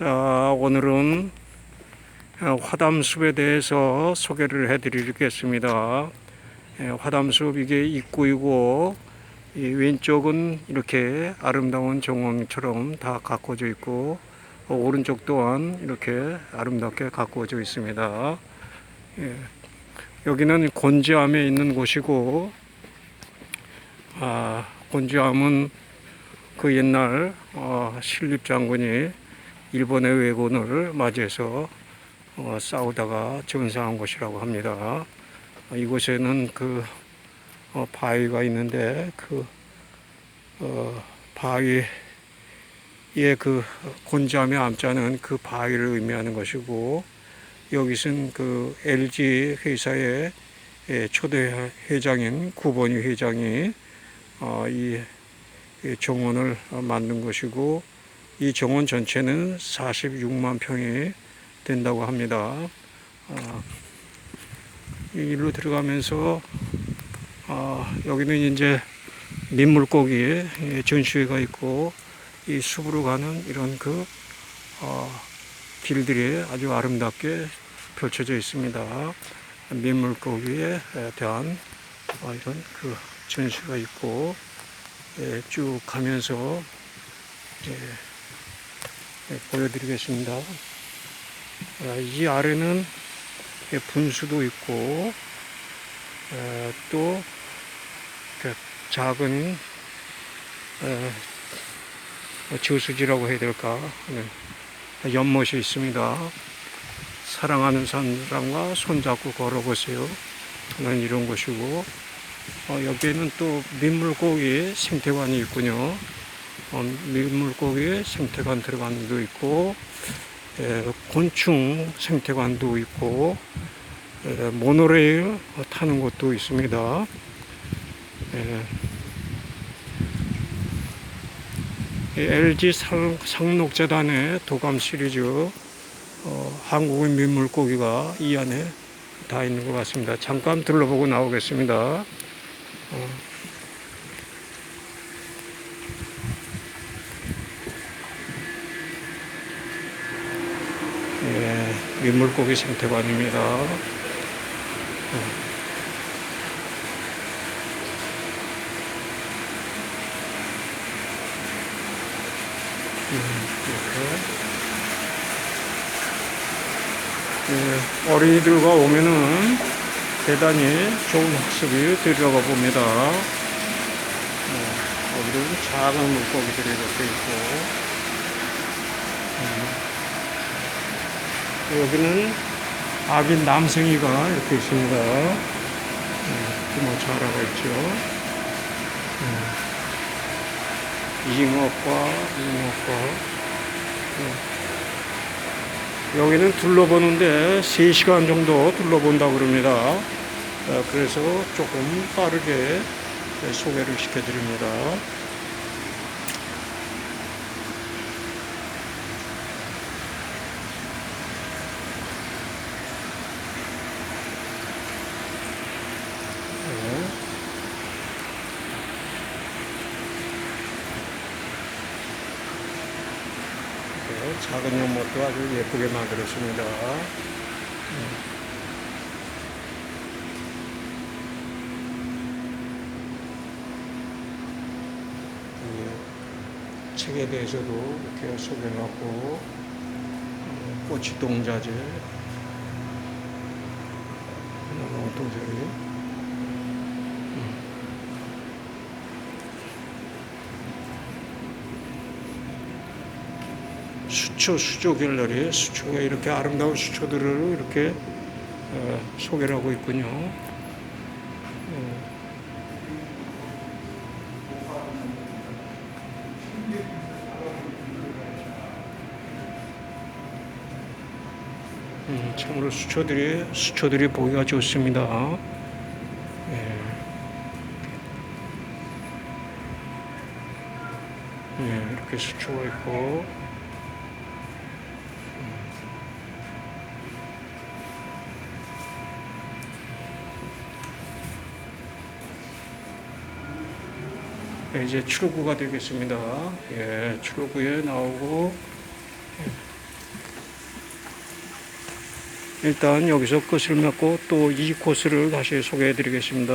자, 오늘은 어, 화담숲에 대해서 소개를 해 드리겠습니다. 예, 화담숲 이게 입구이고 이 왼쪽은 이렇게 아름다운 정원처럼 다 가꿔져 있고 어, 오른쪽 또한 이렇게 아름답게 가꾸어져 있습니다. 예, 여기는 곤지암에 있는 곳이고 아, 곤지암은 그 옛날 어, 신립 장군이 일본의 왜군을 맞이해서 어, 싸우다가 전사한 곳이라고 합니다. 어, 이곳에는 그 어, 바위가 있는데 그 어, 바위의 그 곤지암의 암자는 그 바위를 의미하는 것이고 여기서는 그 LG 회사의 예, 초대 회장인 구본희 회장이 어, 이, 이 정원을 만든 것이고 이 정원 전체는 46만 평이 된다고 합니다. 어, 이 일로 들어가면서 어, 여기는 이제 민물고기 예, 전시회가 있고 이 숲으로 가는 이런 그 어, 길들이 아주 아름답게 펼쳐져 있습니다. 민물고기에 대한 어, 이런 그 전시가 있고 예, 쭉 가면서 예, 예, 보여드리겠습니다. 아, 이 아래는 예, 분수도 있고 어, 또그 작은 어, 뭐 저수지라고 해야 될까 네, 연못이 있습니다. 사랑하는 사람과 손잡고 걸어보세요. 는 이런 곳이고 어, 여기에는 또 민물고기 생태관이 있군요. 어, 민물고기 생태관 들어가는 데도 있고 에, 곤충 생태관도 있고 에, 모노레일 타는 곳도 있습니다. 에, 이 LG 상, 상록재단의 도감 시리즈 어, 한국의 민물고기가 이 안에 다 있는 것 같습니다. 잠깐 둘러보고 나오겠습니다. 어. 민물고기 생태관입니다. 어. 음. 예, 어린이들과 오면은 대단히 좋은 학습이 되려가 봅니다. 어, 여기도 작은 물고기들이 이렇게 있고, 음, 여기는 아기 남성이가 이렇게 있습니다. 음, 부모 자라가 있죠. 음, 잉어과, 잉어과. 여기는 둘러보는데 3시간 정도 둘러본다고 그럽니다. 어, 그래서 조금 빠르게 소개를 시켜드립니다. 작은 연못도 아주 예쁘게 만들었습니다. 음. 이 책에 대해서도 이렇게 소개하고 어, 꽃이 동자재 나무 동자리 수초 수조 갤러리 수초가 이렇게 아름다운 수초들을 이렇게 어, 소개를 하고 있군요. 어. 음, 참으로 수초들이 수초들이 보기가 좋습니다. 예. 예, 이렇게 수초가 있고 이제 추로구가 되겠습니다. 예, 추로구에 나오고 예. 일단 여기서 끝을 맺고 또 이 코스를 다시 소개해 드리겠습니다.